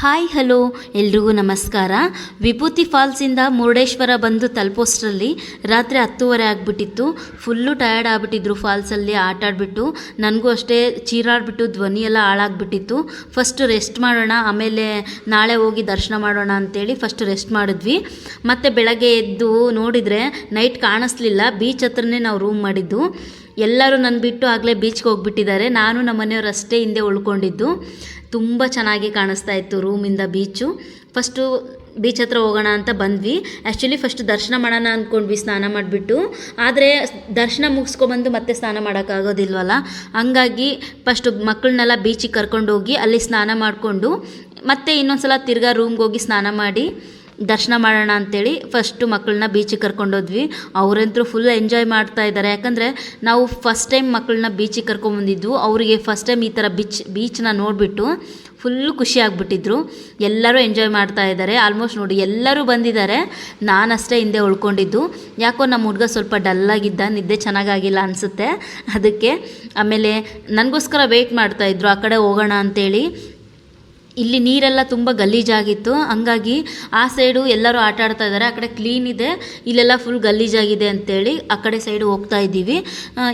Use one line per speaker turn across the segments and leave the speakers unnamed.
Hi, hello. ಎಲ್ರಿಗೂ ನಮಸ್ಕಾರ. ವಿಭೂತಿ ಫಾಲ್ಸಿಂದ ಮುರುಡೇಶ್ವರ ಬಂದು ತಲುಪೋಷ್ಟರಲ್ಲಿ ರಾತ್ರಿ ಹತ್ತುವರೆ ಆಗಿಬಿಟ್ಟಿತ್ತು. ಫುಲ್ಲು ಟಯರ್ಡ್ ಆಗಿಬಿಟ್ಟಿದ್ರು ಫಾಲ್ಸಲ್ಲಿ, ಆಟ ಆಡಿಬಿಟ್ಟು. ನನಗೂ ಅಷ್ಟೇ ಚೀರಾಡ್ಬಿಟ್ಟು, ಧ್ವನಿ ಎಲ್ಲ ಹಾಳಾಗ್ಬಿಟ್ಟಿತ್ತು. ಫಸ್ಟ್ ರೆಸ್ಟ್ ಮಾಡೋಣ, ಆಮೇಲೆ ನಾಳೆ ಹೋಗಿ ದರ್ಶನ ಮಾಡೋಣ ಅಂತೇಳಿ ಫಸ್ಟ್ ರೆಸ್ಟ್ ಮಾಡಿದ್ವಿ. ಮತ್ತು ಬೆಳಗ್ಗೆ ಎದ್ದು ನೋಡಿದರೆ ನೈಟ್ ಕಾಣಿಸ್ಲಿಲ್ಲ. ಬೀಚ್ ಹತ್ರನೇ ನಾವು ರೂಮ್ ಮಾಡಿದ್ದು. ಎಲ್ಲರೂ ನನ್ನ ಬಿಟ್ಟು ಆಗಲೇ ಬೀಚ್ಗೆ ಹೋಗ್ಬಿಟ್ಟಿದ್ದಾರೆ. ನಾನು ನಮ್ಮ ಮನೆಯವ್ರು ಅಷ್ಟೇ ಹಿಂದೆ ಉಳ್ಕೊಂಡಿದ್ದು. ತುಂಬ ಚೆನ್ನಾಗಿ ಕಾಣಿಸ್ತಾ ಇತ್ತು ರೂಮಿಂದ ಬೀಚು ಫಸ್ಟು ಬೀಚ್ ಹತ್ರ ಹೋಗೋಣ ಅಂತ ಬಂದ್ವಿ. ಆ್ಯಕ್ಚುಲಿ ಫಸ್ಟ್ ದರ್ಶನ ಮಾಡೋಣ ಅಂದ್ಕೊಂಡ್ವಿ ಸ್ನಾನ ಮಾಡಿಬಿಟ್ಟು. ಆದರೆ ದರ್ಶನ ಮುಗಿಸ್ಕೊಬಂದು ಮತ್ತೆ ಸ್ನಾನ ಮಾಡೋಕ್ಕಾಗೋದಿಲ್ವಲ್ಲ ಹಂಗಾಗಿ ಫಸ್ಟು ಮಕ್ಕಳನ್ನೆಲ್ಲ ಬೀಚಿಗೆ ಕರ್ಕೊಂಡೋಗಿ ಅಲ್ಲಿ ಸ್ನಾನ ಮಾಡಿಕೊಂಡು ಮತ್ತೆ ಇನ್ನೊಂದು ಸಲ ತಿರ್ಗಾ ರೂಮ್ಗೆ ಹೋಗಿ ಸ್ನಾನ ಮಾಡಿ. ದರ್ಶನ ಮಾಡೋಣ ಅಂತೇಳಿ ಫಸ್ಟು ಮಕ್ಕಳನ್ನ ಬೀಚಿಗೆ ಕರ್ಕೊಂಡೋದ್ವಿ ಅವರಂತೂ ಫುಲ್ ಎಂಜಾಯ್ ಮಾಡ್ತಾ ಇದ್ದಾರೆ. ಯಾಕಂದರೆ ನಾವು ಫಸ್ಟ್ ಟೈಮ್ ಮಕ್ಕಳನ್ನ ಬೀಚಿಗೆ ಕರ್ಕೊಂಬಂದಿದ್ವು ಅವರಿಗೆ ಫಸ್ಟ್ ಟೈಮ್ ಈ ಥರ ಬೀಚ್ ಬೀಚನ್ನ ನೋಡಿಬಿಟ್ಟು ಫುಲ್ಲು ಖುಷಿ ಆಗಿಬಿಟ್ಟಿದ್ರು. ಎಲ್ಲರೂ ಎಂಜಾಯ್ ಮಾಡ್ತಾ ಇದ್ದಾರೆ. ಆಲ್ಮೋಸ್ಟ್ ನೋಡಿ ಎಲ್ಲರೂ ಬಂದಿದ್ದಾರೆ. ನಾನಷ್ಟೇ ಹಿಂದೆ ಉಳ್ಕೊಂಡಿದ್ದು. ಯಾಕೋ ನಮ್ಮ ಹುಡುಗ ಸ್ವಲ್ಪ ಡಲ್ಲಾಗಿದ್ದ ನಿದ್ದೆ ಚೆನ್ನಾಗಾಗಿಲ್ಲ ಅನಿಸುತ್ತೆ. ಅದಕ್ಕೆ ಆಮೇಲೆ ನನಗೋಸ್ಕರ ವೆಯ್ಟ್ ಮಾಡ್ತಾಯಿದ್ರು ಆ ಕಡೆ ಹೋಗೋಣ ಅಂತೇಳಿ. ಇಲ್ಲಿ ನೀರೆಲ್ಲ ತುಂಬ ಗಲೀಜಾಗಿತ್ತು. ಹಂಗಾಗಿ ಆ ಸೈಡು ಎಲ್ಲರೂ ಆಟ ಆಡ್ತಾ ಇದ್ದಾರೆ. ಆ ಕಡೆ ಕ್ಲೀನ್ ಇದೆ. ಇಲ್ಲೆಲ್ಲ ಫುಲ್ ಗಲೀಜಾಗಿದೆ ಅಂತೇಳಿ ಆ ಕಡೆ ಸೈಡು ಹೋಗ್ತಾ ಇದ್ದೀವಿ.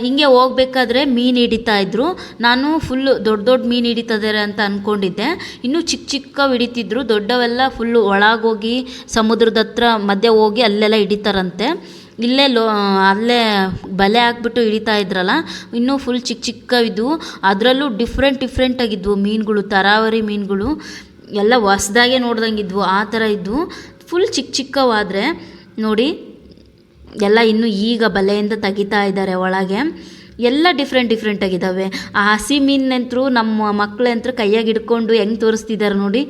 ಹಿಂಗೆ ಹೋಗ್ಬೇಕಾದ್ರೆ ಮೀನು ಹಿಡಿತಾ ಇದ್ರು. ನಾನು ಫುಲ್ಲು ದೊಡ್ಡ ದೊಡ್ಡ ಮೀನು ಹಿಡಿತಿದ್ದಾರೆ ಅಂತ ಅಂದ್ಕೊಂಡಿದ್ದೆ ಇನ್ನೂ ಚಿಕ್ಕ ಚಿಕ್ಕ ಹಿಡಿತಿದ್ರು. ದೊಡ್ಡವೆಲ್ಲ ಫುಲ್ಲು ಒಳಗೋಗಿ ಸಮುದ್ರದ ಹತ್ರ ಮಧ್ಯೆ ಹೋಗಿ ಅಲ್ಲೆಲ್ಲ ಹಿಡಿತಾರಂತೆ. ಇಲ್ಲೇ ಲೋ, ಅಲ್ಲೇ ಬಲೆ ಹಾಕ್ಬಿಟ್ಟು ಹಿಡಿತಾ ಇದ್ರಲ್ಲ, ಇನ್ನೂ ಫುಲ್ ಚಿಕ್ಕ ಚಿಕ್ಕವಿದ್ವು. ಅದರಲ್ಲೂ ಡಿಫ್ರೆಂಟ್ ಆಗಿದ್ವು ಮೀನುಗಳು, ತರಾವರಿ ಮೀನುಗಳು. ಎಲ್ಲ ಹೊಸ್ದಾಗೆ ನೋಡ್ದಂಗಿದ್ವು, ಆ ಥರ ಇದ್ವು. ಫುಲ್ ಚಿಕ್ಕ ಚಿಕ್ಕವಾದರೆ, ನೋಡಿ, ಎಲ್ಲ ಇನ್ನೂ ಈಗ ಬಲೆಯಿಂದ ತೆಗಿತಾ ಇದ್ದಾರೆ ಒಳಗೆ. ಎಲ್ಲ ಡಿಫ್ರೆಂಟ್ ಡಿಫ್ರೆಂಟ್ ಆಗಿದ್ದಾವೆ. ಆ ಹಸಿ ಮೀನಂತರೂ ನಮ್ಮ ಮಕ್ಕಳಂತರೂ ಕೈಯಾಗಿ ಹಿಡ್ಕೊಂಡು ಹೆಂಗೆ ತೋರಿಸ್ತಿದ್ದಾರೆ ನೋಡಿ.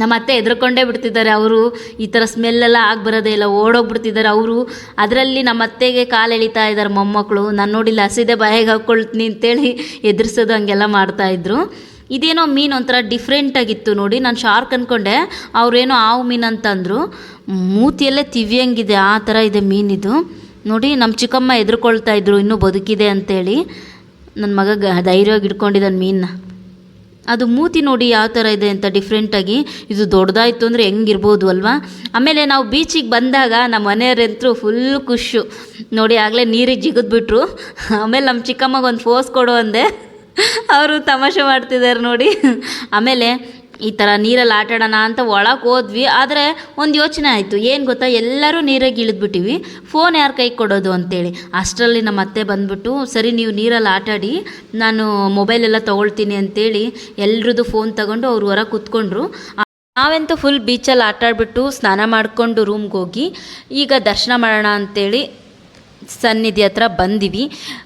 ನಮ್ಮ ಅತ್ತೆ ಹೆದ್ರಕೊಂಡೇ ಬಿಡ್ತಿದ್ದಾರೆ ಅವರು. ಈ ಥರ ಸ್ಮೆಲ್ಲೆಲ್ಲ ಆಗಿ ಬರೋದೇ ಇಲ್ಲ, ಓಡೋಗ್ಬಿಡ್ತಿದ್ದಾರೆ ಅವರು. ಅದರಲ್ಲಿ ನಮ್ಮ ಅತ್ತೆಗೆ ಕಾಲು ಎಳಿತಾ ಇದ್ದಾರೆ ಮೊಮ್ಮಕ್ಕಳು. ನಾನು ನೋಡಿಲ್ಲ, ಹಸಿದೆ ಬಾಯಿಗೆ ಹಾಕ್ಕೊಳ್ತೀನಿ ಅಂತೇಳಿ ಎದುರಿಸೋದು ಹಂಗೆಲ್ಲ ಮಾಡ್ತಾಯಿದ್ರು ಇದೇನೋ ಮೀನು ಒಂಥರ ಡಿಫ್ರೆಂಟಾಗಿತ್ತು ನೋಡಿ, ನಾನು ಶಾರ್ಕ್ ಅಂದ್ಕೊಂಡೆ ಅವ್ರೇನೋ ಹಾವು ಮೀನು ಅಂತಂದರು ಮೂತಿಯಲ್ಲೇ ತಿವಿಯಂಗಿದೆ, ಆ ಥರ ಇದೆ ಮೀನಿದು ನೋಡಿ ನಮ್ಮ ಚಿಕ್ಕಮ್ಮ ಎದುರ್ಕೊಳ್ತಾ ಇದ್ರು, ಇನ್ನೂ ಬದುಕಿದೆ ಅಂತೇಳಿ. ನನ್ನ ಮಗ ಧೈರ್ಯವಾಗಿ ಇಟ್ಕೊಂಡಿದ್ದಾನೆ ಮೀನನ್ನ ಅದು ಮೂತಿ ನೋಡಿ ಯಾವ ಥರ ಇದೆ ಅಂತ ಡಿಫ್ರೆಂಟಾಗಿ ಇದು ದೊಡ್ಡದಾಯಿತು ಅಂದರೆ ಹೆಂಗಿರ್ಬೋದು ಅಲ್ವಾ? ಆಮೇಲೆ ನಾವು ಬೀಚಿಗೆ ಬಂದಾಗ ನಮ್ಮ ಮನೆಯವರಂತರೂ ಫುಲ್ ಖುಷು ನೋಡಿ ಆಗಲೇ ನೀರಿಗೆ ಜಿಗಿದ್ಬಿಟ್ರು. ಆಮೇಲೆ ನಮ್ಮ ಚಿಕ್ಕಮ್ಮಗೆ ಒಂದು ಫೋಸ್ ಕೊಡು ಅಂದೆ. ಅವರು ತಮಾಷೆ ಮಾಡ್ತಿದ್ದಾರೆ ನೋಡಿ. ಆಮೇಲೆ ಈ ಥರ ನೀರಲ್ಲಿ ಆಟಾಡೋಣ ಅಂತ ಒಳಗೆ ಹೋದ್ವಿ. ಆದರೆ ಒಂದು ಯೋಚನೆ ಆಯಿತು. ಏನು ಗೊತ್ತಾ? ಎಲ್ಲರೂ ನೀರಾಗಿ ಇಳಿದ್ಬಿಟ್ಟಿವಿ. ಫೋನ್ ಯಾರು ಕೈ ಕೊಡೋದು ಅಂತೇಳಿ. ಅಷ್ಟರಲ್ಲಿ ನಮ್ಮ ಅತ್ತೆ ಬಂದ್ಬಿಟ್ಟು, ಸರಿ, ನೀವು ನೀರಲ್ಲಿ ಆಟಾಡಿ. ನಾನು ಮೊಬೈಲೆಲ್ಲ ತೊಗೊಳ್ತೀನಿ ಅಂತೇಳಿ ಎಲ್ರದ್ದು ಫೋನ್ ತಗೊಂಡು ಅವ್ರು ಹೊರ ಕೂತ್ಕೊಂಡ್ರು. ನಾವಂತೂ ಫುಲ್ ಬೀಚಲ್ಲಿ ಆಟಾಡ್ಬಿಟ್ಟು ಸ್ನಾನ ಮಾಡಿಕೊಂಡು ರೂಮ್ಗೆ ಹೋಗಿ, ಈಗ ದರ್ಶನ ಮಾಡೋಣ ಅಂತೇಳಿ ಸನ್ನಿಧಿ ಹತ್ರ ಬಂದಿವಿ.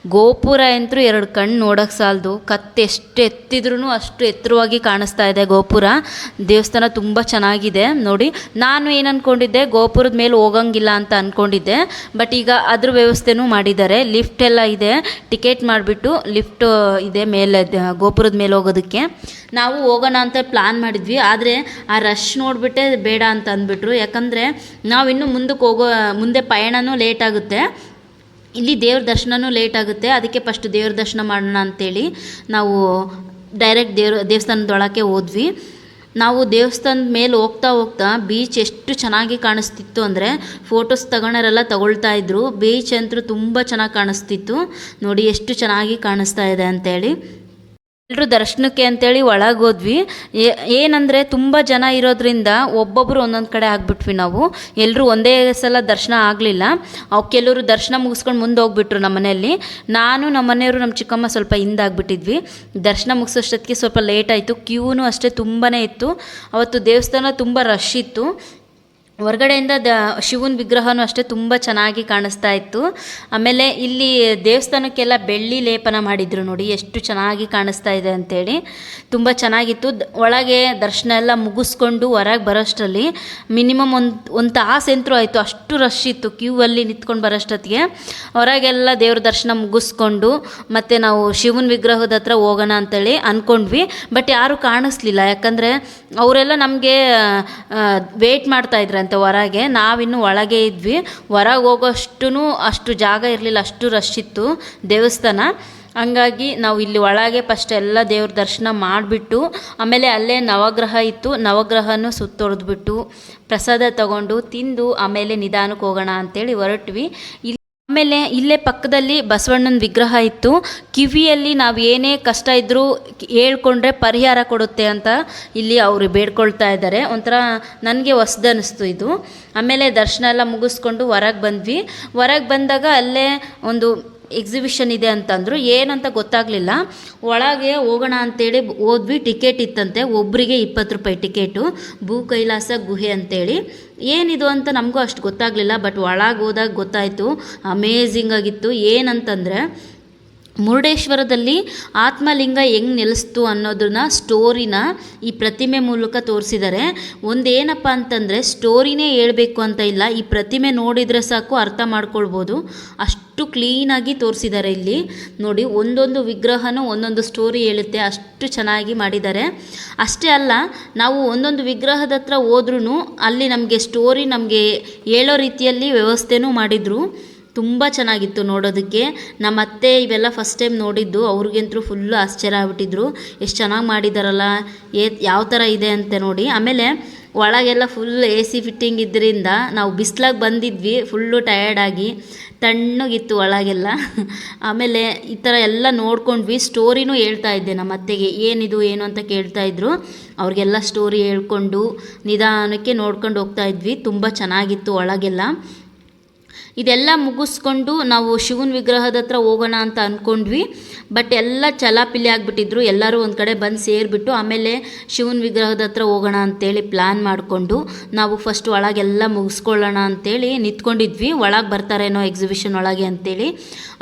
ಗೋಪುರ ಅಂತೂ ಎರಡು ಕಣ್ಣು ನೋಡೋಕ್ಕೆ ಸಾಲದು. ಕತ್ತೆ ಎಷ್ಟು ಎತ್ತಿದ್ರೂ ಅಷ್ಟು ಎತ್ತರವಾಗಿ ಕಾಣಿಸ್ತಾ ಇದೆ ಗೋಪುರ. ದೇವಸ್ಥಾನ ತುಂಬ ಚೆನ್ನಾಗಿದೆ ನೋಡಿ. ನಾನು ಏನು ಅಂದ್ಕೊಂಡಿದ್ದೆ ಗೋಪುರದ ಮೇಲೆ ಹೋಗಂಗಿಲ್ಲ ಅಂತ ಅಂದ್ಕೊಂಡಿದ್ದೆ ಬಟ್ ಈಗ ಅದ್ರ ವ್ಯವಸ್ಥೆನೂ ಮಾಡಿದ್ದಾರೆ. ಲಿಫ್ಟ್ ಎಲ್ಲ ಇದೆ. ಟಿಕೆಟ್ ಮಾಡಿಬಿಟ್ಟು ಲಿಫ್ಟ್ ಇದೆ ಮೇಲೆ, ಗೋಪುರದ ಮೇಲೆ ಹೋಗೋದಕ್ಕೆ. ನಾವು ಹೋಗೋಣ ಅಂತ ಪ್ಲ್ಯಾನ್ ಮಾಡಿದ್ವಿ. ಆದರೆ ಆ ರಶ್ ನೋಡಿಬಿಟ್ಟೆ ಬೇಡ ಅಂತ ಅಂದ್ಬಿಟ್ರು. ಯಾಕಂದರೆ ನಾವು ಇನ್ನೂ ಮುಂದಕ್ಕೆ ಹೋಗೋ, ಮುಂದೆ ಪಯಣನೂ ಲೇಟ್ ಆಗುತ್ತೆ. ಇಲ್ಲಿ ದೇವ್ರ ದರ್ಶನನೂ ಲೇಟ್ ಆಗುತ್ತೆ. ಅದಕ್ಕೆ ಫಸ್ಟ್ ದೇವ್ರ ದರ್ಶನ ಮಾಡೋಣ ಅಂತೇಳಿ ನಾವು ಡೈರೆಕ್ಟ್ ದೇವ್ರ ದೇವಸ್ಥಾನದೊಳಕ್ಕೆ ಹೋದ್ವಿ. ನಾವು ದೇವಸ್ಥಾನದ ಮೇಲೆ ಹೋಗ್ತಾ ಹೋಗ್ತಾ ಬೀಚ್ ಎಷ್ಟು ಚೆನ್ನಾಗಿ ಕಾಣಿಸ್ತಿತ್ತು ಅಂದರೆ ಫೋಟೋಸ್ ತಗೊಳೋರೆಲ್ಲ ತಗೊಳ್ತಾ ಇದ್ರು. ಬೀಚ್ ಅಂತೂ ತುಂಬ ಚೆನ್ನಾಗಿ ಕಾಣಿಸ್ತಿತ್ತು. ನೋಡಿ ಎಷ್ಟು ಚೆನ್ನಾಗಿ ಕಾಣಿಸ್ತಾ ಇದೆ ಅಂತೇಳಿ. ಎಲ್ಲರೂ ದರ್ಶನಕ್ಕೆ ಅಂತೇಳಿ ಒಳಗೆ ಹೋದ್ವಿ. ಏನಂದರೆ ತುಂಬ ಜನ ಇರೋದ್ರಿಂದ ಒಬ್ಬೊಬ್ಬರು ಒಂದೊಂದು ಕಡೆ ಆಗ್ಬಿಟ್ವಿ ನಾವು. ಎಲ್ಲರೂ ಒಂದೇ ಸಲ ದರ್ಶನ ಆಗಲಿಲ್ಲ. ಅವು ಕೆಲವರು ದರ್ಶನ ಮುಗಿಸ್ಕೊಂಡು ಮುಂದೆ ಹೋಗ್ಬಿಟ್ರು ನಮ್ಮ ಮನೆಯಲ್ಲಿ. ನಾನು, ನಮ್ಮ ಮನೆಯವರು, ನಮ್ಮ ಚಿಕ್ಕಮ್ಮ ಸ್ವಲ್ಪ ಹಿಂದಾಗ್ಬಿಟ್ಟಿದ್ವಿ ದರ್ಶನ ಮುಗಿಸೋಷ್ಟೊತ್ತಿಗೆ ಸ್ವಲ್ಪ ಲೇಟ್ ಆಯಿತು. ಕ್ಯೂನು ಅಷ್ಟೇ ತುಂಬಾ ಇತ್ತು. ಅವತ್ತು ದೇವಸ್ಥಾನ ತುಂಬ ರಶ್ ಇತ್ತು. ಹೊರಗಡೆಯಿಂದ ದ ಶಿವನ ವಿಗ್ರಹನೂ ಅಷ್ಟೇ ತುಂಬ ಚೆನ್ನಾಗಿ ಕಾಣಿಸ್ತಾ ಇತ್ತು. ಆಮೇಲೆ ಇಲ್ಲಿ ದೇವಸ್ಥಾನಕ್ಕೆಲ್ಲ ಬೆಳ್ಳಿ ಲೇಪನ ಮಾಡಿದ್ರು ನೋಡಿ, ಎಷ್ಟು ಚೆನ್ನಾಗಿ ಕಾಣಿಸ್ತಾ ಇದೆ ಅಂತೇಳಿ. ತುಂಬ ಚೆನ್ನಾಗಿತ್ತು. ಒಳಗೆ ದರ್ಶನ ಎಲ್ಲ ಮುಗಿಸ್ಕೊಂಡು ಹೊರಗೆ ಬರೋಷ್ಟರಲ್ಲಿ ಮಿನಿಮಮ್ ಒಂದು ಒಂದು ತಾಸು ಅಂತರೂ ಆಯಿತು. ಅಷ್ಟು ರಶ್ ಇತ್ತು ಕ್ಯೂ ಅಲ್ಲಿ ನಿಂತ್ಕೊಂಡು ಬರೋಷ್ಟೊತ್ತಿಗೆ ಹೊರಗೆಲ್ಲ ದೇವ್ರ ದರ್ಶನ ಮುಗಿಸ್ಕೊಂಡು ಮತ್ತು ನಾವು ಶಿವನ ವಿಗ್ರಹದ ಹತ್ರ ಹೋಗೋಣ ಅಂತೇಳಿ ಅಂದ್ಕೊಂಡ್ವಿ ಬಟ್ ಯಾರೂ ಕಾಣಿಸ್ಲಿಲ್ಲ. ಯಾಕಂದರೆ ಅವರೆಲ್ಲ ನಮಗೆ ವೇಟ್ ಮಾಡ್ತಾ ಇದ್ರಂತೆ ಹೊರಗೆ ನಾವಿನ್ನು ಒಳಗೆ ಇದ್ವಿ. ಹೊರಗೆ ಹೋಗೋಷ್ಟು ಅಷ್ಟು ಜಾಗ ಇರಲಿಲ್ಲ, ಅಷ್ಟು ರಶ್ ಇತ್ತು ದೇವಸ್ಥಾನ. ಹಂಗಾಗಿ ನಾವು ಇಲ್ಲಿ ಒಳಗೆ ಫಸ್ಟ್ ಎಲ್ಲ ದೇವ್ರ ದರ್ಶನ ಮಾಡಿಬಿಟ್ಟು, ಆಮೇಲೆ ಅಲ್ಲೇ ನವಗ್ರಹ ಇತ್ತು. ನವಗ್ರಹನೂ ಸುತ್ತೊಡೆದ್ಬಿಟ್ಟು ಪ್ರಸಾದ ತಗೊಂಡು ತಿಂದು ಆಮೇಲೆ ನಿಧಾನಕ್ಕೆ ಹೋಗೋಣ ಅಂತೇಳಿ ಹೊರಟ್ವಿ. ಇಲ್ಲಿ ಆಮೇಲೆ ಇಲ್ಲೇ ಪಕ್ಕದಲ್ಲಿ ಬಸವಣ್ಣನ ವಿಗ್ರಹ ಇತ್ತು. ಕಿವಿಯಲ್ಲಿ ನಾವು ಏನೇ ಕಷ್ಟ ಇದ್ದರೂ ಹೇಳ್ಕೊಂಡ್ರೆ ಪರಿಹಾರ ಕೊಡುತ್ತೆ ಅಂತ ಇಲ್ಲಿ ಅವರು ಬೇಡ್ಕೊಳ್ತಾ ಇದ್ದಾರೆ. ಒಂಥರ ನನಗೆ ಹೊಸ್ದನಿಸ್ತು ಇದು. ಆಮೇಲೆ ದರ್ಶನ ಎಲ್ಲ ಮುಗಿಸ್ಕೊಂಡು ಹೊರಗೆ ಬಂದ್ವಿ. ಹೊರಗೆ ಬಂದಾಗ ಅಲ್ಲೇ ಒಂದು ಎಕ್ಸಿಬಿಷನ್ ಇದೆ ಅಂತಂದರು, ಏನಂತ ಗೊತ್ತಾಗಲಿಲ್ಲ. ಒಳಗೆ ಹೋಗೋಣ ಅಂತೇಳಿ ಹೋದ್ವಿ, ಟಿಕೆಟ್ ಇತ್ತಂತೆ. ಒಬ್ಬರಿಗೆ ಇಪ್ಪತ್ತು ರೂಪಾಯಿ ಟಿಕೆಟು, ಭೂ ಕೈಲಾಸ ಗುಹೆ ಅಂತೇಳಿ. ಏನಿದು ಅಂತ ನಮಗೂ ಅಷ್ಟು ಗೊತ್ತಾಗಲಿಲ್ಲ ಬಟ್ ಒಳಗೆ ಹೋದಾಗ ಗೊತ್ತಾಯಿತು. ಅಮೇಝಿಂಗ್ ಆಗಿತ್ತು. ಏನಂತಂದರೆ ಮುರುಡೇಶ್ವರದಲ್ಲಿ ಆತ್ಮಲಿಂಗ ಹೆಂಗೆ ನೆಲೆಸ್ತು ಅನ್ನೋದನ್ನ ಸ್ಟೋರಿನ ಈ ಪ್ರತಿಮೆ ಮೂಲಕ ತೋರಿಸಿದ್ದಾರೆ ಒಂದೇನಪ್ಪ ಅಂತಂದರೆ ಸ್ಟೋರಿನೇ ಹೇಳಬೇಕು ಅಂತ ಇಲ್ಲ, ಈ ಪ್ರತಿಮೆ ನೋಡಿದರೆ ಸಾಕು ಅರ್ಥ ಮಾಡ್ಕೊಳ್ಬೋದು. ಅಷ್ಟು ಕ್ಲೀನಾಗಿ ತೋರಿಸಿದ್ದಾರೆ ಇಲ್ಲಿ. ನೋಡಿ, ಒಂದೊಂದು ವಿಗ್ರಹನೂ ಒಂದೊಂದು ಸ್ಟೋರಿ ಹೇಳುತ್ತೆ, ಅಷ್ಟು ಚೆನ್ನಾಗಿ ಮಾಡಿದ್ದಾರೆ ಅಷ್ಟೇ ಅಲ್ಲ, ನಾವು ಒಂದೊಂದು ವಿಗ್ರಹದ ಹತ್ರ ಹೋದ್ರೂ ಅಲ್ಲಿ ನಮಗೆ ಸ್ಟೋರಿ ನಮಗೆ ಹೇಳೋ ರೀತಿಯಲ್ಲಿ ವ್ಯವಸ್ಥೆನೂ ಮಾಡಿದರು. ತುಂಬ ಚೆನ್ನಾಗಿತ್ತು ನೋಡೋದಕ್ಕೆ. ನಮ್ಮ ಅತ್ತೆ ಇವೆಲ್ಲ ಫಸ್ಟ್ ಟೈಮ್ ನೋಡಿದ್ದು, ಅವ್ರಿಗಂತೂ ಫುಲ್ಲು ಆಶ್ಚರ್ಯ ಆಗ್ಬಿಟ್ಟಿದ್ರು. ಎಷ್ಟು ಚೆನ್ನಾಗಿ ಮಾಡಿದಾರಲ್ಲ, ಏ, ಯಾವ ಥರ ಇದೆ ಅಂತ ನೋಡಿ. ಆಮೇಲೆ ಒಳಗೆಲ್ಲ ಫುಲ್ ಎ ಸಿ ಫಿಟ್ಟಿಂಗ್ ಇದ್ದರಿಂದ ನಾವು ಬಿಸ್ಲಾಗಿ ಬಂದಿದ್ವಿ ಫುಲ್ಲು ಟಯರ್ಡಾಗಿ ತಣ್ಣಗಿತ್ತು ಒಳಗೆಲ್ಲ. ಆಮೇಲೆ ಈ ಥರ ಎಲ್ಲ ನೋಡ್ಕೊಂಡ್ವಿ. ಸ್ಟೋರಿನೂ ಹೇಳ್ತಾ ಇದ್ದೆ ನಮ್ಮ ಅತ್ತೆಗೆ, ಏನಿದು, ಏನು ಅಂತ ಕೇಳ್ತಾ ಇದ್ರು. ಅವ್ರಿಗೆಲ್ಲ ಸ್ಟೋರಿ ಹೇಳ್ಕೊಂಡು ನಿಧಾನಕ್ಕೆ ನೋಡ್ಕೊಂಡು ಹೋಗ್ತಾ ಇದ್ವಿ. ತುಂಬ ಚೆನ್ನಾಗಿತ್ತು ಒಳಗೆಲ್ಲ. ಇದೆಲ್ಲ ಮುಗಿಸ್ಕೊಂಡು ನಾವು ಶಿವನ ವಿಗ್ರಹದ ಹತ್ರ ಹೋಗೋಣ ಅಂತ ಅಂದ್ಕೊಂಡ್ವಿ ಬಟ್ ಎಲ್ಲ ಚಲಾಪಿಲಿ ಆಗಿಬಿಟ್ಟಿದ್ರು. ಎಲ್ಲರೂ ಒಂದು ಕಡೆ ಬಂದು ಸೇರಿಬಿಟ್ಟು ಆಮೇಲೆ ಶಿವನ ವಿಗ್ರಹದ ಹತ್ರ ಹೋಗೋಣ ಅಂತೇಳಿ ಪ್ಲ್ಯಾನ್ ಮಾಡಿಕೊಂಡು ನಾವು ಫಸ್ಟ್ ಒಳಗೆಲ್ಲ ಮುಗಿಸ್ಕೊಳ್ಳೋಣ ಅಂತೇಳಿ ನಿಂತ್ಕೊಂಡಿದ್ವಿ. ಒಳಗೆ ಬರ್ತಾರೇನೋ ಎಕ್ಸಿಬಿಷನ್ ಒಳಗೆ ಅಂತೇಳಿ.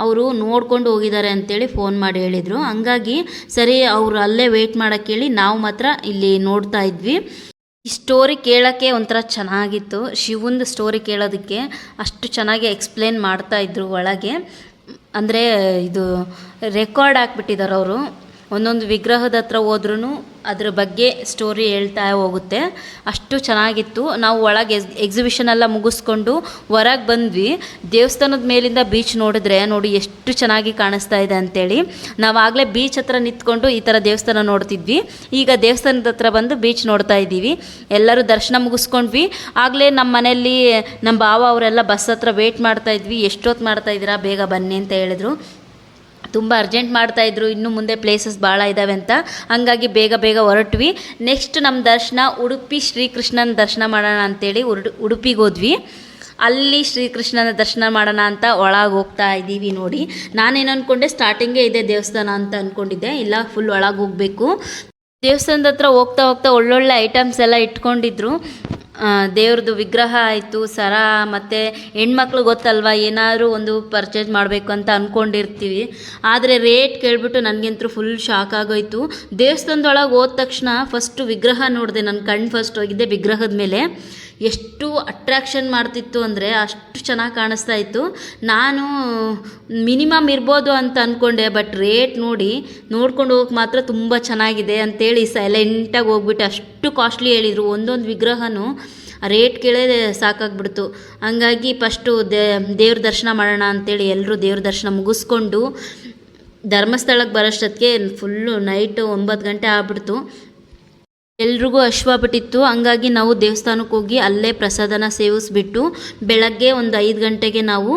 ಅವರು ನೋಡ್ಕೊಂಡು ಹೋಗಿದ್ದಾರೆ ಅಂತೇಳಿ ಫೋನ್ ಮಾಡಿ ಹೇಳಿದರು. ಹಂಗಾಗಿ ಸರಿ ಅವರು ಅಲ್ಲೇ ವೆಯ್ಟ್ ಮಾಡೋಕ್ಕೇಳಿ ನಾವು ಮಾತ್ರ ಇಲ್ಲಿ ನೋಡ್ತಾ ಇದ್ವಿ. ಈ ಸ್ಟೋರಿ ಕೇಳೋಕ್ಕೆ ಒಂಥರ ಚೆನ್ನಾಗಿತ್ತು. ಶಿವಂದು ಸ್ಟೋರಿ ಕೇಳೋದಕ್ಕೆ ಅಷ್ಟು ಚೆನ್ನಾಗಿ ಎಕ್ಸ್ಪ್ಲೇನ್ ಮಾಡ್ತಾ ಇದ್ರು ಒಳಗೆ. ಅಂದರೆ ಇದು ರೆಕಾರ್ಡ್ ಹಾಕ್ಬಿಟ್ಟಿದ್ದಾರೆ ಅವರು. ಒಂದೊಂದು ವಿಗ್ರಹದ ಹತ್ರ ಹೋದ್ರೂ ಅದ್ರ ಬಗ್ಗೆ ಸ್ಟೋರಿ ಹೇಳ್ತಾ ಹೋಗುತ್ತೆ. ಅಷ್ಟು ಚೆನ್ನಾಗಿತ್ತು. ನಾವು ಒಳಗೆ ಎಸ್ ಎಕ್ಸಿಬಿಷನ್ ಎಲ್ಲ ಮುಗಿಸ್ಕೊಂಡು ಹೊರಗೆ ಬಂದ್ವಿ. ದೇವಸ್ಥಾನದ ಮೇಲಿಂದ ಬೀಚ್ ನೋಡಿದ್ರೆ ನೋಡಿ ಎಷ್ಟು ಚೆನ್ನಾಗಿ ಕಾಣಿಸ್ತಾ ಇದೆ ಅಂತೇಳಿ. ನಾವಾಗಲೇ ಬೀಚ್ ಹತ್ರ ನಿಂತ್ಕೊಂಡು ಈ ಥರ ದೇವಸ್ಥಾನ ನೋಡ್ತಿದ್ವಿ. ಈಗ ದೇವಸ್ಥಾನದ ಹತ್ರ ಬಂದು ಬೀಚ್ ನೋಡ್ತಾ ಇದ್ದೀವಿ. ಎಲ್ಲರೂ ದರ್ಶನ ಮುಗಿಸ್ಕೊಂಡ್ವಿ. ಆಗಲೇ ನಮ್ಮ ಮನೆಯಲ್ಲಿ ನಮ್ಮ ಭಾವ ಅವರೆಲ್ಲ ಬಸ್ ಹತ್ರ ವೇಟ್ ಮಾಡ್ತಾ ಇದ್ವಿ. ಎಷ್ಟೊತ್ತು ಮಾಡ್ತಾ ಇದ್ದೀರಾ ಬೇಗ ಬನ್ನಿ ಅಂತ ಹೇಳಿದ್ರು. ತುಂಬ ಅರ್ಜೆಂಟ್ ಮಾಡ್ತಾ ಇದ್ರು. ಇನ್ನು ಮುಂದೆ ಪ್ಲೇಸಸ್ ಭಾಳ ಇದ್ದಾವೆ ಅಂತ. ಹಂಗಾಗಿ ಬೇಗ ಬೇಗ ಹೊರಟ್ವಿ. ನೆಕ್ಸ್ಟ್ ನಮ್ಮ ದರ್ಶನ ಉಡುಪಿ ಶ್ರೀಕೃಷ್ಣನ ದರ್ಶನ ಮಾಡೋಣ ಅಂತೇಳಿ ಉಡು, ಉಡುಪಿಗೆ ಹೋದ್ವಿ. ಅಲ್ಲಿ ಶ್ರೀಕೃಷ್ಣನ ದರ್ಶನ ಮಾಡೋಣ ಅಂತ ಒಳಗೆ ಹೋಗ್ತಾ ಇದ್ದೀವಿ ನೋಡಿ. ನಾನೇನು ಅಂದ್ಕೊಂಡೆ ಸ್ಟಾರ್ಟಿಂಗೇ ಇದೆ ದೇವಸ್ಥಾನ ಅಂತ ಅಂದ್ಕೊಂಡಿದ್ದೆ ಇಲ್ಲ ಫುಲ್ ಒಳಗೆ ಹೋಗಬೇಕು. ದೇವಸ್ಥಾನದ ಹತ್ರ ಹೋಗ್ತಾ ಹೋಗ್ತಾ ಒಳ್ಳೊಳ್ಳೆ ಐಟಮ್ಸ್ ಎಲ್ಲ ಇಟ್ಕೊಂಡಿದ್ರು. ದೇವ್ರದ್ದು ವಿಗ್ರಹ ಆಯಿತು, ಸರ, ಮತ್ತು ಹೆಣ್ಮಕ್ಳು ಗೊತ್ತಲ್ವ, ಏನಾದರೂ ಒಂದು ಪರ್ಚೇಸ್ ಮಾಡಬೇಕು ಅಂತ ಅಂದ್ಕೊಂಡಿರ್ತೀವಿ ಆದರೆ ರೇಟ್ ಕೇಳಿಬಿಟ್ಟು ನನಗಂತೂ ಫುಲ್ ಶಾಕ್ ಆಗೋಯ್ತು. ದೇವಸ್ಥಾನದೊಳಗೆ ಹೋದ ತಕ್ಷಣ ಫಸ್ಟು ವಿಗ್ರಹ ನೋಡಿದೆ ನನ್ನ ಕಣ್ಣು ಫಸ್ಟ್ ಹೋಗಿದ್ದೆ ವಿಗ್ರಹದ ಮೇಲೆ. ಎಷ್ಟು ಅಟ್ರ್ಯಾಕ್ಷನ್ ಮಾಡ್ತಿತ್ತು ಅಂದರೆ ಅಷ್ಟು ಚೆನ್ನಾಗಿ ಕಾಣಿಸ್ತಾ ಇತ್ತು. ನಾನು ಮಿನಿಮಮ್ ಇರ್ಬೋದು ಅಂತ ಅಂದ್ಕೊಂಡೆ ಬಟ್ ರೇಟ್ ನೋಡಿ ನೋಡ್ಕೊಂಡು ಹೋಗಕ್ಕೆ ಮಾತ್ರ ತುಂಬ ಚೆನ್ನಾಗಿದೆ ಅಂತೇಳಿ ಸೈಲೆಂಟಾಗಿ ಹೋಗ್ಬಿಟ್ಟು ಅಷ್ಟು ಕಾಸ್ಟ್ಲಿ ಹೇಳಿದರು. ಒಂದೊಂದು ವಿಗ್ರಹನೂ ರೇಟ್ ಕೇಳೇ ಸಾಕಾಗ್ಬಿಡ್ತು. ಹಂಗಾಗಿ ಫಸ್ಟು ದೇವ್ರ ದರ್ಶನ ಮಾಡೋಣ ಅಂತೇಳಿ ಎಲ್ಲರೂ ದೇವ್ರ ದರ್ಶನ ಮುಗಿಸ್ಕೊಂಡು ಧರ್ಮಸ್ಥಳಕ್ಕೆ ಬರೋಷ್ಟೊತ್ತಿಗೆ ಫುಲ್ಲು ನೈಟು ಒಂಬತ್ತು ಗಂಟೆ ಆಗ್ಬಿಡ್ತು. ಎಲ್ರಿಗೂ ಹಶ್ವಾಗ್ಬಿಟ್ಟಿತ್ತು ಹಂಗಾಗಿ ನಾವು ದೇವಸ್ಥಾನಕ್ಕೆ ಹೋಗಿ ಅಲ್ಲೇ ಪ್ರಸಾದನ ಸೇವಿಸ್ಬಿಟ್ಟು ಬೆಳಗ್ಗೆ ಒಂದು ಐದು ಗಂಟೆಗೆ ನಾವು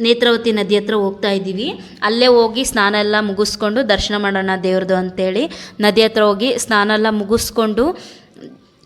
ನೇತ್ರಾವತಿ ನದಿ ಹತ್ರ ಹೋಗ್ತಾ ಇದ್ದೀವಿ. ಅಲ್ಲೇ ಹೋಗಿ ಸ್ನಾನ ಎಲ್ಲ ಮುಗಿಸ್ಕೊಂಡು ದರ್ಶನ ಮಾಡೋಣ ದೇವ್ರದ್ದು ಅಂತೇಳಿ ನದಿ ಹತ್ರ ಹೋಗಿ ಸ್ನಾನ ಎಲ್ಲ ಮುಗಿಸ್ಕೊಂಡು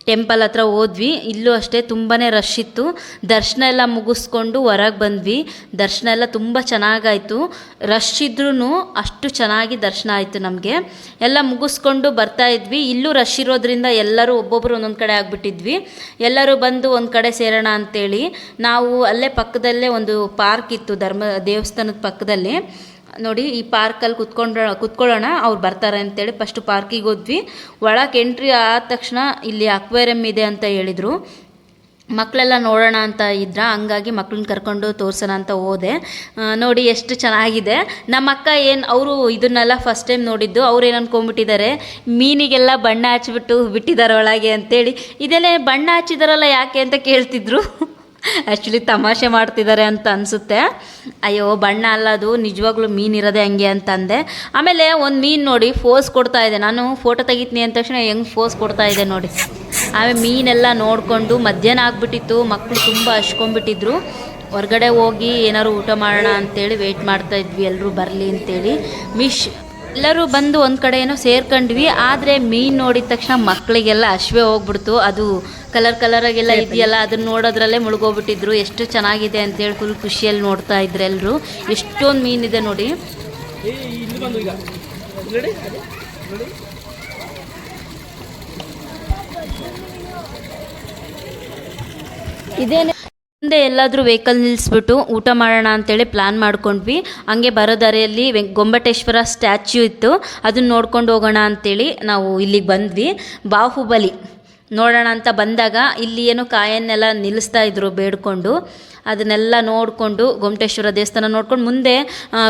ಟೆಂಪಲ್ ಹತ್ರ ಹೋದ್ವಿ. ಇಲ್ಲೂ ಅಷ್ಟೇ ತುಂಬಾ ರಶ್ ಇತ್ತು. ದರ್ಶನ ಎಲ್ಲ ಮುಗಿಸ್ಕೊಂಡು ಹೊರಗೆ ಬಂದ್ವಿ. ದರ್ಶನ ಎಲ್ಲ ತುಂಬ ಚೆನ್ನಾಗಾಯಿತು. ರಶ್ ಇದ್ರೂ ಅಷ್ಟು ಚೆನ್ನಾಗಿ ದರ್ಶನ ಆಯಿತು ನಮಗೆ. ಎಲ್ಲ ಮುಗಿಸ್ಕೊಂಡು ಬರ್ತಾ ಇದ್ವಿ. ಇಲ್ಲೂ ರಶ್ ಇರೋದ್ರಿಂದ ಎಲ್ಲರೂ ಒಬ್ಬೊಬ್ಬರು ಒಂದೊಂದು ಕಡೆ ಆಗಿಬಿಟ್ಟಿದ್ವಿ. ಎಲ್ಲರೂ ಬಂದು ಒಂದು ಕಡೆ ಸೇರೋಣ ಅಂತೇಳಿ ನಾವು ಅಲ್ಲೇ ಪಕ್ಕದಲ್ಲೇ ಒಂದು ಪಾರ್ಕ್ ಇತ್ತು ಧರ್ಮ ದೇವಸ್ಥಾನದ ಪಕ್ಕದಲ್ಲಿ. ನೋಡಿ, ಈ ಪಾರ್ಕಲ್ಲಿ ಕುತ್ಕೊಂಡ್ರ, ಕುತ್ಕೊಳ್ಳೋಣ, ಅವ್ರು ಬರ್ತಾರೆ ಅಂತೇಳಿ ಫಸ್ಟು ಪಾರ್ಕಿಗೆ ಹೋದ್ವಿ. ಒಳಗೆ ಎಂಟ್ರಿ ಆದ ತಕ್ಷಣ ಇಲ್ಲಿ ಅಕ್ವೇರಿಯಂ ಇದೆ ಅಂತ ಹೇಳಿದರು. ಮಕ್ಕಳೆಲ್ಲ ನೋಡೋಣ ಅಂತ ಇದ್ರ, ಹಂಗಾಗಿ ಮಕ್ಳನ್ನ ಕರ್ಕೊಂಡು ತೋರ್ಸೋಣ ಅಂತ ಹೋದೆ. ನೋಡಿ ಎಷ್ಟು ಚೆನ್ನಾಗಿದೆ. ನಮ್ಮ ಅಕ್ಕ ಏನು, ಅವರು ಇದನ್ನೆಲ್ಲ ಫಸ್ಟ್ ಟೈಮ್ ನೋಡಿದ್ದು. ಅವ್ರು ಏನು ಅನ್ಕೊಂಡ್ಬಿಟ್ಟಿದ್ದಾರೆ, ಮೀನಿಗೆಲ್ಲ ಬಣ್ಣ ಹಚ್ಬಿಟ್ಟು ಬಿಟ್ಟಿದ್ದಾರೆ ಒಳಗೆ ಅಂತೇಳಿ. ಇದೆಲ್ಲ ಬಣ್ಣ ಹಚ್ಚಿದಾರಲ್ಲ ಯಾಕೆ ಅಂತ ಕೇಳ್ತಿದ್ರು. ಆ್ಯಕ್ಚುಲಿ ತಮಾಷೆ ಮಾಡ್ತಿದ್ದಾರೆ ಅಂತ ಅನಿಸುತ್ತೆ. ಅಯ್ಯೋ, ಬಣ್ಣ ಅಲ್ಲ ಅದು, ನಿಜವಾಗ್ಲೂ ಮೀನು ಇರೋದೆ ಹಂಗೆ ಅಂತ ಅಂದೆ ಆಮೇಲೆ ಒಂದು ಮೀನು ನೋಡಿ ಫೋಸ್ ಕೊಡ್ತಾ ಇದೆ. ನಾನು ಫೋಟೋ ತೆಗಿತೀನಿ ಅಂದ ತಕ್ಷಣ ಹೆಂಗೆ ಫೋಸ್ ಕೊಡ್ತಾ ಇದೆ ನೋಡಿ. ಆಮೇಲೆ ಮೀನೆಲ್ಲ ನೋಡಿಕೊಂಡು ಮಧ್ಯಾಹ್ನ ಆಗ್ಬಿಟ್ಟಿತ್ತು. ಮಕ್ಕಳು ತುಂಬ ಹಚ್ಕೊಂಡ್ಬಿಟ್ಟಿದ್ರು ಹೊರಗಡೆ ಹೋಗಿ ಏನಾದ್ರು ಊಟ ಮಾಡೋಣ ಅಂತೇಳಿ ವೆಯ್ಟ್ ಮಾಡ್ತಾ ಇದ್ವಿ. ಎಲ್ಲರೂ ಬರಲಿ ಅಂತೇಳಿ. ಮಿಶ್, ಎಲ್ಲರೂ ಬಂದು ಒಂದು ಕಡೆ ಏನೋ ಸೇರ್ಕೊಂಡ್ವಿ. ಆದರೆ ಮೀನು ನೋಡಿದ ತಕ್ಷಣ ಮಕ್ಕಳಿಗೆಲ್ಲ ಅಶ್ವೇ ಹೋಗ್ಬಿಡ್ತು. ಅದು ಕಲರ್ ಕಲರಾಗೆಲ್ಲ ಇದೆಯಲ್ಲ ಅದನ್ನ ನೋಡೋದ್ರಲ್ಲೇ ಮುಳುಗೋಗ್ಬಿಟ್ಟಿದ್ರು. ಎಷ್ಟು ಚೆನ್ನಾಗಿದೆ ಅಂತೇಳಿ ಫುಲ್ ಖುಷಿಯಲ್ಲಿ ನೋಡ್ತಾ ಇದ್ರು ಎಲ್ಲರೂ ಎಷ್ಟೊಂದು ಮೀನಿದೆ ನೋಡಿ. ಇದೇನೆ ಮುಂದೆ ಎಲ್ಲಾದರೂ ವೆಹಿಕಲ್ ನಿಲ್ಲಿಸ್ಬಿಟ್ಟು ಊಟ ಮಾಡೋಣ ಅಂತೇಳಿ ಪ್ಲ್ಯಾನ್ ಮಾಡ್ಕೊಂಡ್ವಿ. ಹಂಗೆ ಬರೋ ದಾರಿಯಲ್ಲಿ ಗೊಮ್ಮಟೇಶ್ವರ ಸ್ಟ್ಯಾಚ್ಯೂ ಇತ್ತು. ಅದನ್ನ ನೋಡ್ಕೊಂಡು ಹೋಗೋಣ ಅಂತೇಳಿ ನಾವು ಇಲ್ಲಿಗೆ ಬಂದ್ವಿ. ಬಾಹುಬಲಿ. ನೋಡೋಣ ಅಂತ ಬಂದಾಗ ಇಲ್ಲಿ ಏನು ಕಾಯನ್ನೆಲ್ಲ ನಿಲ್ಲಿಸ್ತಾ ಇದ್ರು ಬೇಡ್ಕೊಂಡು. ಅದನ್ನೆಲ್ಲ ನೋಡಿಕೊಂಡು ಗೊಮಟೇಶ್ವರ ದೇವಸ್ಥಾನ ನೋಡ್ಕೊಂಡು ಮುಂದೆ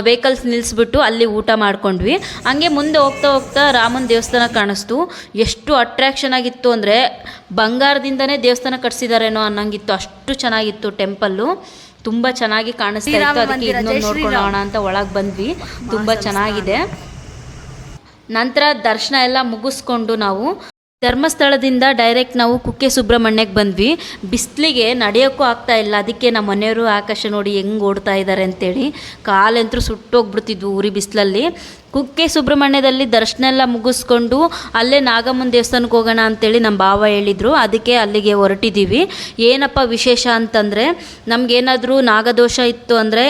ವೆಹಿಕಲ್ಸ್ ನಿಲ್ಲಿಸ್ಬಿಟ್ಟು ಅಲ್ಲಿ ಊಟ ಮಾಡ್ಕೊಂಡ್ವಿ. ಹಂಗೆ ಮುಂದೆ ಹೋಗ್ತಾ ಹೋಗ್ತಾ ರಾಮನ ದೇವಸ್ಥಾನ ಕಾಣಿಸ್ತು. ಎಷ್ಟು ಅಟ್ರ್ಯಾಕ್ಷನ್ ಆಗಿತ್ತು ಅಂದರೆ ಬಂಗಾರದಿಂದನೇ ದೇವಸ್ಥಾನ ಕಟ್ಸಿದಾರೇನೋ ಅನ್ನಂಗಿತ್ತು. ಅಷ್ಟು ಚೆನ್ನಾಗಿತ್ತು ಟೆಂಪಲ್ಲು ತುಂಬ ಚೆನ್ನಾಗಿ ಕಾಣಿಸ್ತಾ ಇತ್ತು. ಅದಕ್ಕೆ ಇನ್ನೊಂದು ನೋಡ್ಕೊಂಡು ಹೋಗೋಣ ಅಂತ ಒಳಗೆ ಬಂದ್ವಿ. ತುಂಬ ಚೆನ್ನಾಗಿದೆ. ನಂತರ ದರ್ಶನ ಎಲ್ಲ ಮುಗಿಸ್ಕೊಂಡು ನಾವು ಧರ್ಮಸ್ಥಳದಿಂದ ಡೈರೆಕ್ಟ್ ನಾವು ಕುಕ್ಕೆ ಸುಬ್ರಹ್ಮಣ್ಯಕ್ಕೆ ಬಂದ್ವಿ. ಬಿಸಿಲಿಗೆ ನಡೆಯೋಕ್ಕೂ ಆಗ್ತಾ ಇಲ್ಲ. ಅದಕ್ಕೆ ನಮ್ಮ ಮನೆಯವರು ಆಕಾಶ ನೋಡಿ ಹೆಂಗೆ ಓಡ್ತಾ ಇದ್ದಾರೆ ಅಂತೇಳಿ. ಕಾಲಂತರೂ ಸುಟ್ಟೋಗ್ಬಿಡ್ತಿದ್ವು ಉರಿ ಬಿಸಿಲಲ್ಲಿ. ಕುಕ್ಕೆ ಸುಬ್ರಹ್ಮಣ್ಯದಲ್ಲಿ ದರ್ಶನ ಎಲ್ಲ ಮುಗಿಸ್ಕೊಂಡು ಅಲ್ಲೇ ನಾಗಮ್ಮನ ದೇವಸ್ಥಾನಕ್ಕೆ ಹೋಗೋಣ ಅಂತೇಳಿ ನಮ್ಮ ಭಾವ ಹೇಳಿದರು. ಅದಕ್ಕೆ ಅಲ್ಲಿಗೆ ಹೊರಟಿದ್ದೀವಿ. ಏನಪ್ಪ ವಿಶೇಷ ಅಂತಂದರೆ ನಮಗೇನಾದರೂ ನಾಗದೋಷ ಇತ್ತು ಅಂದರೆ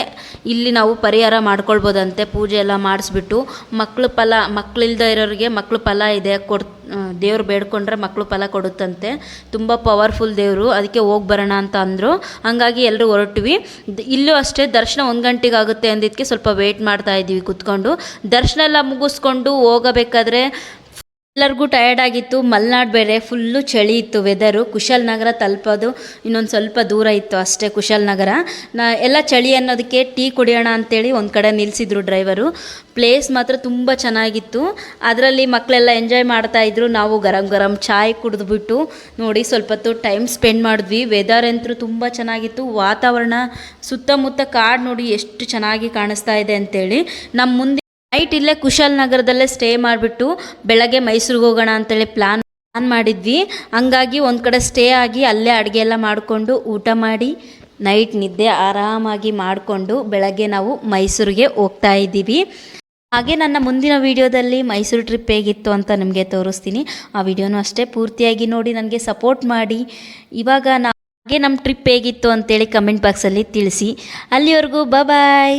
ಇಲ್ಲಿ ನಾವು ಪರಿಹಾರ ಮಾಡ್ಕೊಳ್ಬೋದಂತೆ, ಪೂಜೆ ಎಲ್ಲ ಮಾಡಿಸ್ಬಿಟ್ಟು. ಮಕ್ಕಳು ಫಲ ಮಕ್ಕಳಿಲ್ದ ಇರೋರಿಗೆ ಮಕ್ಕಳು ಫಲ ಇದೆ, ಕೊಡ್ ದೇವ್ರು ಬೇಡ್ಕೊಂಡ್ರೆ ಮಕ್ಕಳು ಫಲ ಕೊಡುತ್ತಂತೆ. ತುಂಬ ಪವರ್ಫುಲ್ ದೇವರು, ಅದಕ್ಕೆ ಹೋಗಿ ಬರೋಣ ಅಂತ ಅಂದರು. ಹಂಗಾಗಿ ಎಲ್ಲರೂ ಹೊರಟ್ವಿ. ಇಲ್ಲೂ ಅಷ್ಟೇ ದರ್ಶನ ಒಂದು ಗಂಟೆಗೆ ಆಗುತ್ತೆ ಅಂದಿದ್ದಕ್ಕೆ ಸ್ವಲ್ಪ ವೆಯ್ಟ್ ಮಾಡ್ತಾ ಇದ್ದೀವಿ ಕುತ್ಕೊಂಡು. ದರ್ಶನ ಎಲ್ಲ ಮುಗಿಸ್ಕೊಂಡು ಹೋಗಬೇಕಾದ್ರೆ ಎಲ್ಲರಿಗೂ ಟಯರ್ಡ್ ಆಗಿತ್ತು. ಮಲೆನಾಡು ಬೇರೆ ಫುಲ್ಲು ಚಳಿ ಇತ್ತು ವೆದರು ಕುಶಾಲನಗರ ತಲುಪೋದು. ಇನ್ನೊಂದು ಸ್ವಲ್ಪ ದೂರ ಇತ್ತು ಅಷ್ಟೇ ಕುಶಾಲನಗರ ನಾ, ಎಲ್ಲ ಚಳಿ ಅನ್ನೋದಕ್ಕೆ ಟೀ ಕುಡಿಯೋಣ ಅಂತೇಳಿ ಒಂದು ಕಡೆ ನಿಲ್ಲಿಸಿದ್ರು ಡ್ರೈವರು ಪ್ಲೇಸ್ ಮಾತ್ರ ತುಂಬ ಚೆನ್ನಾಗಿತ್ತು. ಅದರಲ್ಲಿ ಮಕ್ಕಳೆಲ್ಲ ಎಂಜಾಯ್ ಮಾಡ್ತಾ ಇದ್ರು. ನಾವು ಗರಂ ಗರಂ ಚಾಯ್ ಕುಡಿದ್ಬಿಟ್ಟು ನೋಡಿ ಸ್ವಲ್ಪ ಹೊತ್ತು ಟೈಮ್ ಸ್ಪೆಂಡ್ ಮಾಡಿದ್ವಿ. ವೆದರ್ ಅಂತೂ ತುಂಬ ಚೆನ್ನಾಗಿತ್ತು. ವಾತಾವರಣ ಸುತ್ತಮುತ್ತ ಕಾಡು ನೋಡಿ ಎಷ್ಟು ಚೆನ್ನಾಗಿ ಕಾಣಿಸ್ತಾ ಇದೆ ಅಂತೇಳಿ. ನಮ್ಮ ಮುಂದೆ ನೈಟ್ ಇಲ್ಲೇ ಕುಶಾಲ್ ನಗರದಲ್ಲೇ ಸ್ಟೇ ಮಾಡಿಬಿಟ್ಟು ಬೆಳಗ್ಗೆ ಮೈಸೂರಿಗೆ ಹೋಗೋಣ ಅಂತೇಳಿ ಪ್ಲ್ಯಾನ್ ಪ್ಲಾನ್ ಮಾಡಿದ್ವಿ. ಹಂಗಾಗಿ ಒಂದು ಕಡೆ ಸ್ಟೇ ಆಗಿ ಅಲ್ಲೇ ಅಡುಗೆ ಎಲ್ಲ ಮಾಡಿಕೊಂಡು ಊಟ ಮಾಡಿ ನೈಟ್ ನಿದ್ದೆ ಆರಾಮಾಗಿ ಮಾಡಿಕೊಂಡು ಬೆಳಗ್ಗೆ ನಾವು ಮೈಸೂರಿಗೆ ಹೋಗ್ತಾ ಇದ್ದೀವಿ. ಹಾಗೆ ನನ್ನ ಮುಂದಿನ ವಿಡಿಯೋದಲ್ಲಿ ಮೈಸೂರು ಟ್ರಿಪ್ ಹೇಗಿತ್ತು ಅಂತ ನಿಮಗೆ ತೋರಿಸ್ತೀನಿ. ಆ ವಿಡಿಯೋನೂ ಅಷ್ಟೇ ಪೂರ್ತಿಯಾಗಿ ನೋಡಿ, ನನಗೆ ಸಪೋರ್ಟ್ ಮಾಡಿ. ಇವಾಗ ನಾ ಹಾಗೆ ನಮ್ಮ ಟ್ರಿಪ್ ಹೇಗಿತ್ತು ಅಂತೇಳಿ ಕಮೆಂಟ್ ಬಾಕ್ಸಲ್ಲಿ ತಿಳಿಸಿ. ಅಲ್ಲಿವರೆಗೂ ಬಾಯ್